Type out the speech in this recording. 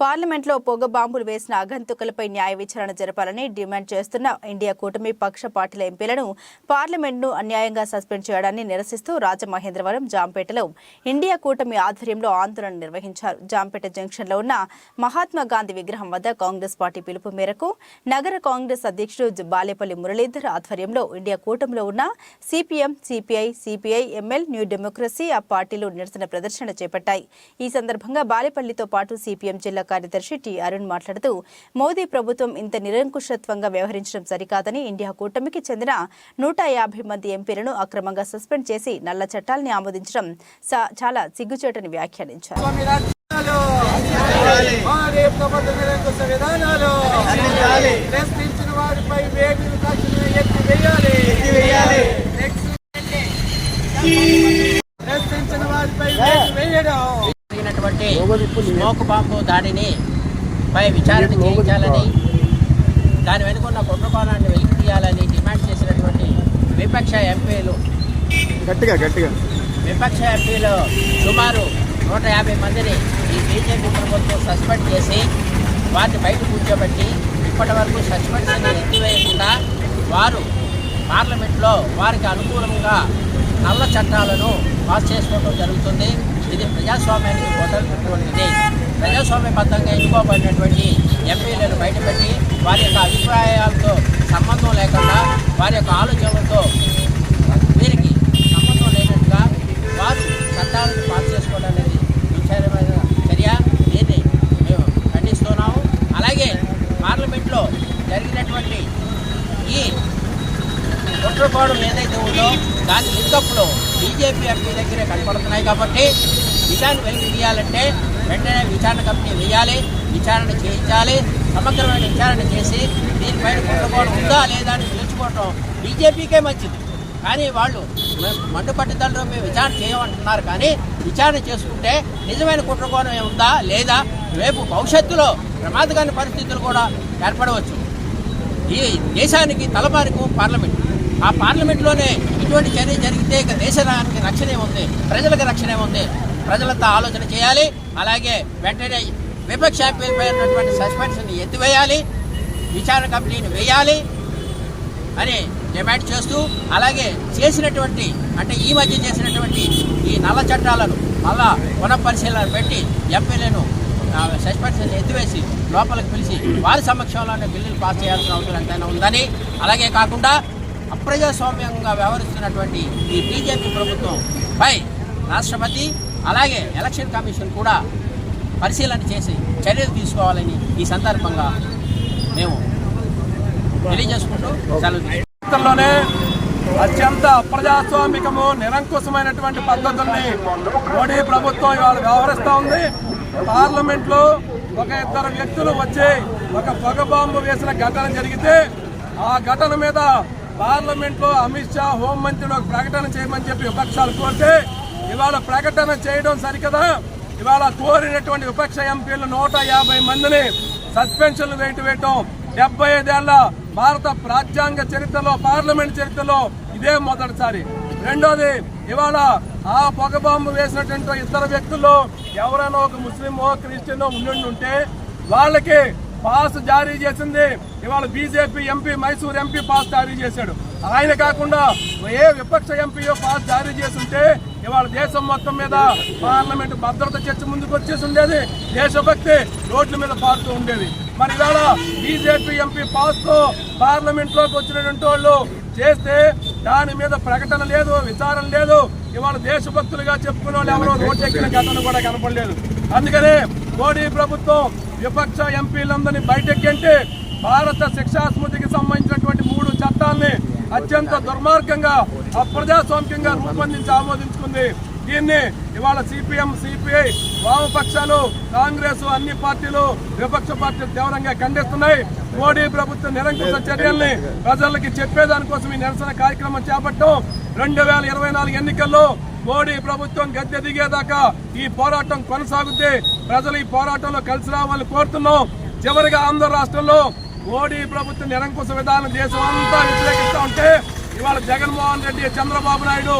పార్లమెంట్లో పొగ బాంబులు వేసిన అగంతుకులపై న్యాయ విచారణ జరపాలని డిమాండ్ చేస్తున్న ఇండియా కూటమి పక్ష పార్టీల ఎంపీలను పార్లమెంట్ను అన్యాయంగా సస్పెండ్ చేయడాన్ని నిరసిస్తూ రాజమహేంద్రవరం జాంపేటలో ఇండియా కూటమి ఆధ్వర్యంలో ఆందోళన నిర్వహించారు. జాంపేట జంక్షన్లో ఉన్న మహాత్మా గాంధీ విగ్రహం వద్ద కాంగ్రెస్ పార్టీ పిలుపు మేరకు నగర కాంగ్రెస్ అధ్యక్షుడు బాలేపల్లి మురళీధర్ ఆధ్వర్యంలో ఇండియా కూటమిలో ఉన్న CPM CPI CPI ML new democracy ఆ పార్టీలు నిరసన ప్రదర్శన చేపట్టాయి. ఈ సందర్భంగా బాలేపల్లితో పాటు సిపిఎం జిల్లా కార్యదర్శి టి అరుణ్ మాట్లాడుతూ మోదీ ప్రభుత్వం ఇంత నిరంకుశత్వంగా వ్యవహరించడం సరికాదని ఇండియా కూటమికి చెందిన నూట యాభై మంది ఎంపీలను అక్రమంగా సస్పెండ్ చేసి నల్ల చట్టాల్ని ఆమోదించడం చాలా సిగ్గుచేటని వ్యాఖ్యానించారు. వారిపై వేయడం. జరిగినటువంటి స్మోక్ బాంబు దాడిని పై విచారణ చేయించాలని దాని వెనుకున్న కుట్రకోణాన్ని వెలికి తీయాలని డిమాండ్ చేసినటువంటి విపక్ష ఎంపీలు గట్టిగా గట్టిగా. విపక్ష ఎంపీలు సుమారు నూట యాభై మందిని ఈ బీజేపీ ప్రభుత్వం సస్పెండ్ చేసి వారిని బయట కూర్చోబెట్టి ఇప్పటి వరకు సస్పెన్షన్ ఎత్తివేయకుండా వారు పార్లమెంట్లో వారికి అనుకూలంగా నల్ల చట్టాలను పాస్ చేసుకోవడం జరుగుతుంది. ఇది ప్రజాస్వామ్యానికి వదలటువంటిది ప్రజాస్వామ్యబద్ధంగా ఎన్నుకోబడినటువంటి ఎంపీలను బయటపెట్టి వారి యొక్క అభిప్రాయాలతో సంబంధం లేకుండా వారి యొక్క ఆలోచనలతో వీరికి సంబంధం లేనట్టుగా వారు చట్టాలను పాస్ చేసుకోవడం అనేది విచారమైన చర్య. దీన్ని మేము ఖండిస్తున్నాము. అలాగే పార్లమెంట్లో జరిగినటువంటి ఈ కుట్రపాడు ఏదైతే ఉందో దాని ఇంకప్పులో బీజేపీ ఎంపీ దగ్గరే కనపడుతున్నాయి కాబట్టి విచారణ వెలికి తీయాలంటే వెంటనే విచారణ కమిటీ వేయాలి విచారణ చేయించాలి సమగ్రమైన విచారణ చేసి దీనిపైన కుట్రకోణం ఉందా లేదా అని తెలుసుకోవటం బీజేపీకే మంచిది. కానీ వాళ్ళు మండు మండుపట్టుదలలో మేము విచారణ చేయమంటున్నారు కానీ విచారణ చేసుకుంటే నిజమైన కుట్రకోణం ఉందా లేదా రేపు భవిష్యత్తులో ప్రమాదకరమైన పరిస్థితులు కూడా ఏర్పడవచ్చు. ఈ దేశానికి తలమారికు పార్లమెంట్. ఆ పార్లమెంట్లోనే ఇటువంటి చర్య జరిగితే ఇక దేశానికి రక్షణ ఏముంది ప్రజలకు రక్షణ ఏముంది ప్రజలంతా ఆలోచన చేయాలి. అలాగే వెంటనే విపక్ష ఎంపీలపై సస్పెన్షన్ ఎత్తివేయాలి. విచారణ కమిటీని వేయాలి అని డిమాండ్ చేస్తూ అలాగే చేసినటువంటి అంటే ఈ మధ్య చేసినటువంటి ఈ నల్ల చట్టాలను మళ్ళా పునఃపరిశీలన పెట్టి ఎంపీలను సస్పెన్షన్ ఎత్తివేసి లోపలికి పిలిచి వారి సమక్షంలోనే బిల్లులు పాస్ చేయాల్సిన అవసరం ఎంతైనా ఉందని. అలాగే కాకుండా అప్రజాస్వామ్యంగా వ్యవహరిస్తున్నటువంటి ఈ బీజేపీ ప్రభుత్వం పై రాష్ట్రపతి అలాగే ఎలక్షన్ కమిషన్ కూడా పరిశీలన చేసి చర్యలు తీసుకోవాలని ఈ సందర్భంగా మేము తెలియజేసుకుంటూ సెలవు అత్యంత అప్రజాస్వామికము నిరంకుశమైనటువంటి పద్ధతుల్ని మోడీ ప్రభుత్వం ఇవాళ వ్యవహరిస్తూ ఉంది. పార్లమెంట్లో ఒక ఇద్దరు వ్యక్తులు వచ్చి ఒక పొగ బాంబు వేసిన ఘటన జరిగితే ఆ ఘటన మీద పార్లమెంట్లో అమిత్ షా హోంమంత్రిని ఒక ప్రకటన చేయమని చెప్పి విపక్షాలు కోరితే ఇవాళ ప్రకటన చేయడం సరికదా? ఇవాళ కోరినటువంటి విపక్ష ఎంపీలు నూట యాభై మందిని సస్పెన్షన్లు వేయటం వేయటం డెబ్బై ఐదేళ్ళ భారత రాజ్యాంగ చరిత్రలో పార్లమెంట్ చరిత్రలో ఇదే మొదటిసారి. రెండోది ఇవాళ ఆ పొగ బాంబు వేసినటువంటి ఇద్దరు వ్యక్తుల్లో ఎవరైనా ఒక ముస్లిమో క్రిస్టియనో ఉండి ఉంటే వాళ్ళకి పాస్ జారీ చేసింది ఇవాళ BJP MP Mysore MP pass జారీ చేశాడు. ఆయన కాకుండా ఏ విపక్ష ఎంపీయో పాస్ జారీ చేసి ఉంటే ఇవాళ దేశం మొత్తం మీద పార్లమెంట్ భద్రత చర్చ ముందుకు వచ్చేసి ఉండేది దేశభక్తి రోడ్ల మీద పారుతూ ఉండేది. మరి ఇవాళ బీజేపీ ఎంపీ పాస్తో పార్లమెంట్లోకి వచ్చినటువంటి వాళ్ళు చేస్తే దాని మీద ప్రకటన లేదు విచారణ లేదు. ఇవాళ దేశభక్తులుగా చెప్పుకునే వాళ్ళు ఎవరో రోడ్ ఎక్కిన ఘటన కూడా కనపడలేదు. అందుకనే మోడీ ప్రభుత్వం విపక్ష ఎంపీలందరినీ బయటెక్కంటే భారత శిక్షాస్మృతికి సంబంధించినటువంటి మూడు చట్టాల్ని అత్యంత దుర్మార్గంగా అప్రజాస్వామికంగా రూపొందించి ఆమోదించుకుంది. దీన్ని ఇవాళ సిపిఎం సిపిఐ వామపక్షాలు కాంగ్రెస్ అన్ని పార్టీలు విపక్ష పార్టీలు తీవ్రంగా ఖండిస్తున్నాయి. మోడీ ప్రభుత్వ నిరంకుశ చర్యల్ని ప్రజలకి చెప్పేదానికోసం ఈ నిరసన కార్యక్రమం చేపట్టడం రెండు వేల ఇరవై నాలుగు ఎన్నికల్లో మోడీ ప్రభుత్వం గద్దె దిగేదాకా ఈ పోరాటం కొనసాగుద్ది. ప్రజలు ఈ పోరాటంలో కలిసి రావాలని కోరుతున్నాం. చివరిగా ఆంధ్ర రాష్ట్రంలో మోడీ ప్రభుత్వ నిరంకుశ విధానం దేశం అంతా వ్యతిరేకిస్తూ ఉంటే ఇవాళ జగన్మోహన్ రెడ్డి చంద్రబాబు నాయుడు